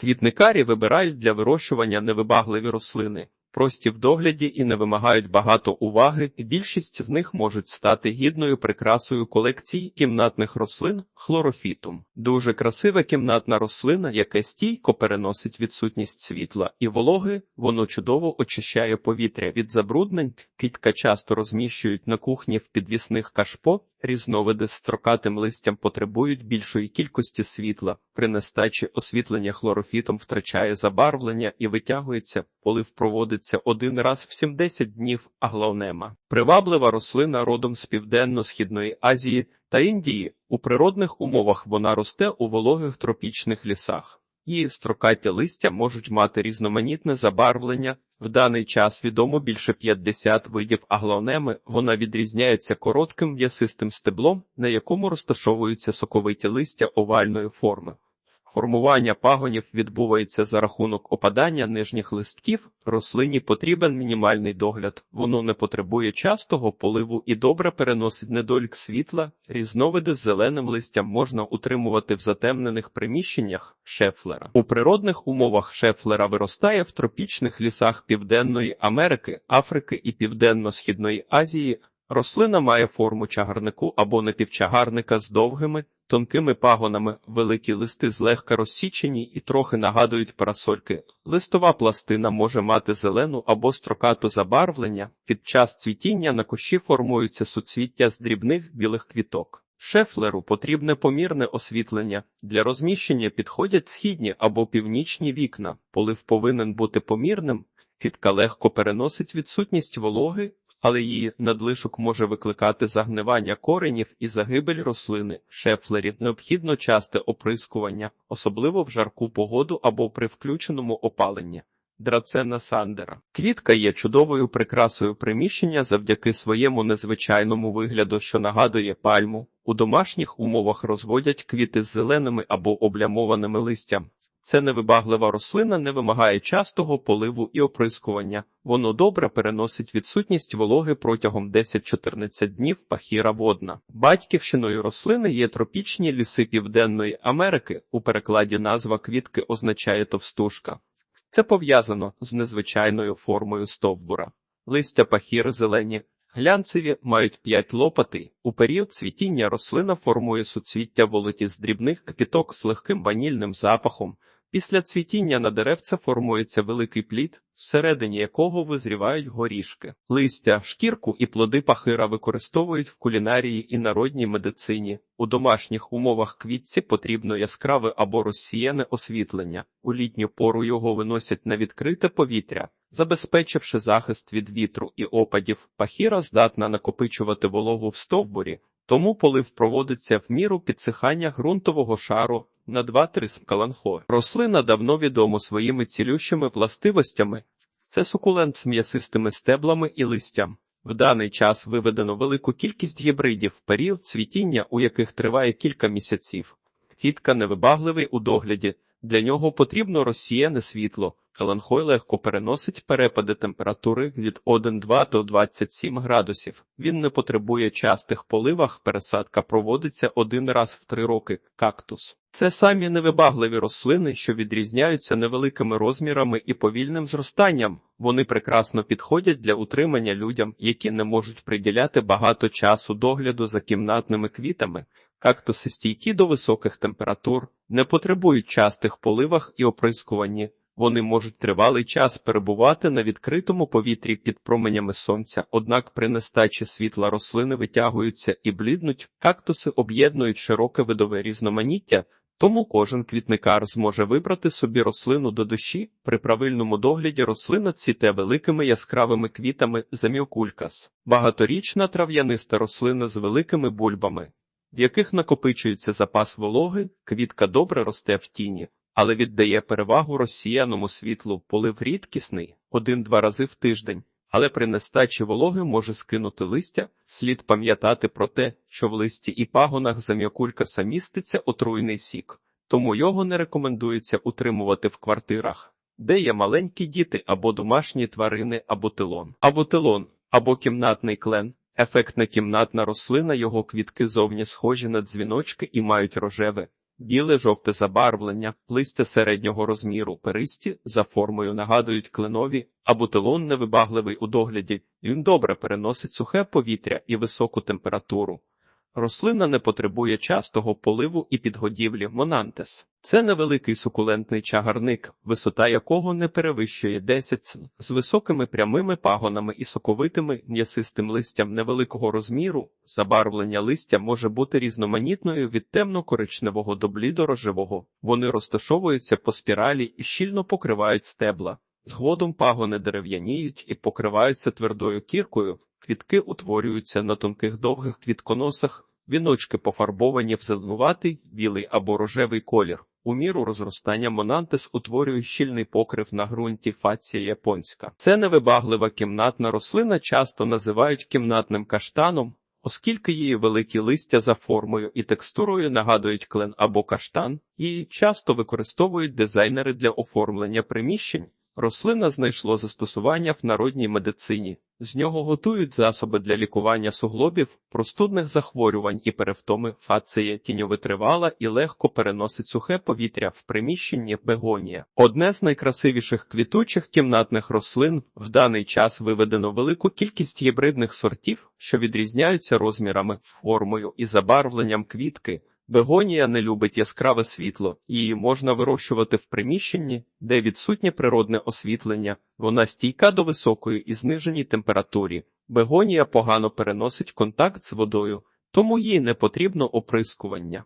Квітникарі вибирають для вирощування невибагливі рослини, прості в догляді і не вимагають багато уваги, більшість з них можуть стати гідною прикрасою колекції кімнатних рослин хлорофітум. Дуже красива кімнатна рослина, яка стійко переносить відсутність світла і вологи, воно чудово очищає повітря від забруднень. Кітка часто розміщують на кухні в підвісних кашпо. Різновиди з строкатим листям потребують більшої кількості світла. При нестачі освітлення хлорофітом втрачає забарвлення і витягується, полив проводиться один раз в 70 днів аглаонема. Приваблива рослина родом з південно-східної Азії та Індії. У природних умовах вона росте у вологих тропічних лісах. Її строкаті листя можуть мати різноманітне забарвлення. В даний час відомо більше 50 видів аглонеми, Вона відрізняється коротким м'ясистим стеблом, на якому розташовуються соковиті листя овальної форми. Формування пагонів відбувається за рахунок опадання нижніх листків. Рослині потрібен мінімальний догляд. Воно не потребує частого поливу і добре переносить недолік світла. Різновиди з зеленим листям можна утримувати в затемнених приміщеннях шефлера. У природних умовах шефлера виростає в тропічних лісах Південної Америки, Африки і Південно-Східної Азії. Рослина має форму чагарнику або напівчагарника з довгими, тонкими пагонами, великі листи злегка розсічені і трохи нагадують парасольки. Листова пластина може мати зелену або строкату забарвлення. Під час цвітіння на кущі формуються суцвіття з дрібних білих квіток. Шефлеру потрібне помірне освітлення. Для розміщення підходять східні або північні вікна. Полив повинен бути помірним. Квітка легко переносить відсутність вологи, але її надлишок може викликати загнивання коренів і загибель рослини. Шефлері необхідно часте оприскування, особливо в жарку погоду або при включеному опаленні. Драцена Сандера. Квітка є чудовою прикрасою приміщення завдяки своєму незвичайному вигляду, що нагадує пальму. У домашніх умовах розводять квіти з зеленими або облямованими листям. Це невибаглива рослина не вимагає частого поливу і оприскування. Воно добре переносить відсутність вологи протягом 10-14 днів пахіра водна. Батьківщиною рослини є тропічні ліси Південної Америки. У перекладі назва квітки означає товстушка. Це пов'язано з незвичайною формою стовбура. Листя пахір зелені, глянцеві мають п'ять лопатей. У період цвітіння рослина формує суцвіття волоті з дрібних квіток з легким ванільним запахом. Після цвітіння на деревце формується великий плід, всередині якого визрівають горішки. Листя, шкірку і плоди пахира використовують в кулінарії і народній медицині. У домашніх умовах квітці потрібно яскраве або розсіяне освітлення. У літню пору його виносять на відкрите повітря. Забезпечивши захист від вітру і опадів, пахіра здатна накопичувати вологу в стовбурі, тому полив проводиться в міру підсихання ґрунтового шару на 2-3 скаланхо. Рослина давно відома своїми цілющими властивостями. Це сукулент з м'ясистими стеблами і листям. В даний час виведено велику кількість гібридів період цвітіння, у яких триває кілька місяців. Фітка невибагливий у догляді, для нього потрібно розсіяне світло. Каланхой легко переносить перепади температури від 1,2 до 27 градусів. Він не потребує частих поливах, пересадка проводиться один раз в три роки. Кактус. Це самі невибагливі рослини, що відрізняються невеликими розмірами і повільним зростанням. Вони прекрасно підходять для утримання людям, які не можуть приділяти багато часу догляду за кімнатними квітами. Кактуси стійкі до високих температур, не потребують частих поливах і оприскуванні. Вони можуть тривалий час перебувати на відкритому повітрі під променями сонця, однак при нестачі світла рослини витягуються і бліднуть, кактуси об'єднують широке видове різноманіття, тому кожен квітникар зможе вибрати собі рослину до душі. При правильному догляді рослина цвіте великими яскравими квітами заміокулькас, багаторічна трав'яниста рослина з великими бульбами, в яких накопичується запас вологи, квітка добре росте в тіні але віддає перевагу розсіяному світлу, полив рідкісний один-два рази в тиждень, але при нестачі вологи може скинути листя, слід пам'ятати про те, що в листі і пагонах зам'якулькаса міститься отруйний сік, тому його не рекомендується утримувати в квартирах, де є маленькі діти або домашні тварини, або тилон, або тилон, або кімнатний клен. Ефектна кімнатна рослина, його квітки зовні схожі на дзвіночки і мають рожеве, біле жовте забарвлення, листя середнього розміру, перисті за формою нагадують кленові, а бутилон невибагливий у догляді. Він добре переносить сухе повітря і високу температуру. Рослина не потребує частого поливу і підгодівлі Монантес. Це невеликий сукулентний чагарник, висота якого не перевищує 10 см, з високими прямими пагонами і соковитими м'ясистим листям невеликого розміру. Забарвлення листя може бути різноманітною від темно-коричневого до блідо-рожевого. Вони розташовуються по спіралі і щільно покривають стебла. Згодом пагони дерев'яніють і покриваються твердою кіркою. Квітки утворюються на тонких довгих квітконосах, віночки пофарбовані в зеленуватий, білий або рожевий колір. У міру розростання монантис утворює щільний покрив на ґрунті фація японська. Це невибаглива кімнатна рослина, часто називають кімнатним каштаном, оскільки її великі листя за формою і текстурою нагадують клен або каштан, її часто використовують дизайнери для оформлення приміщень. Рослина знайшло застосування в народній медицині. З нього готують засоби для лікування суглобів, простудних захворювань і перевтоми. Фація тіньовитривала і легко переносить сухе повітря в приміщенні бегонія. Одне з найкрасивіших квітучих кімнатних рослин в даний час виведено велику кількість гібридних сортів, що відрізняються розмірами, формою і забарвленням квітки. Бегонія не любить яскраве світло, її можна вирощувати в приміщенні, де відсутнє природне освітлення, вона стійка до високої і зниженій температурі. Бегонія погано переносить контакт з водою, тому їй не потрібно оприскування.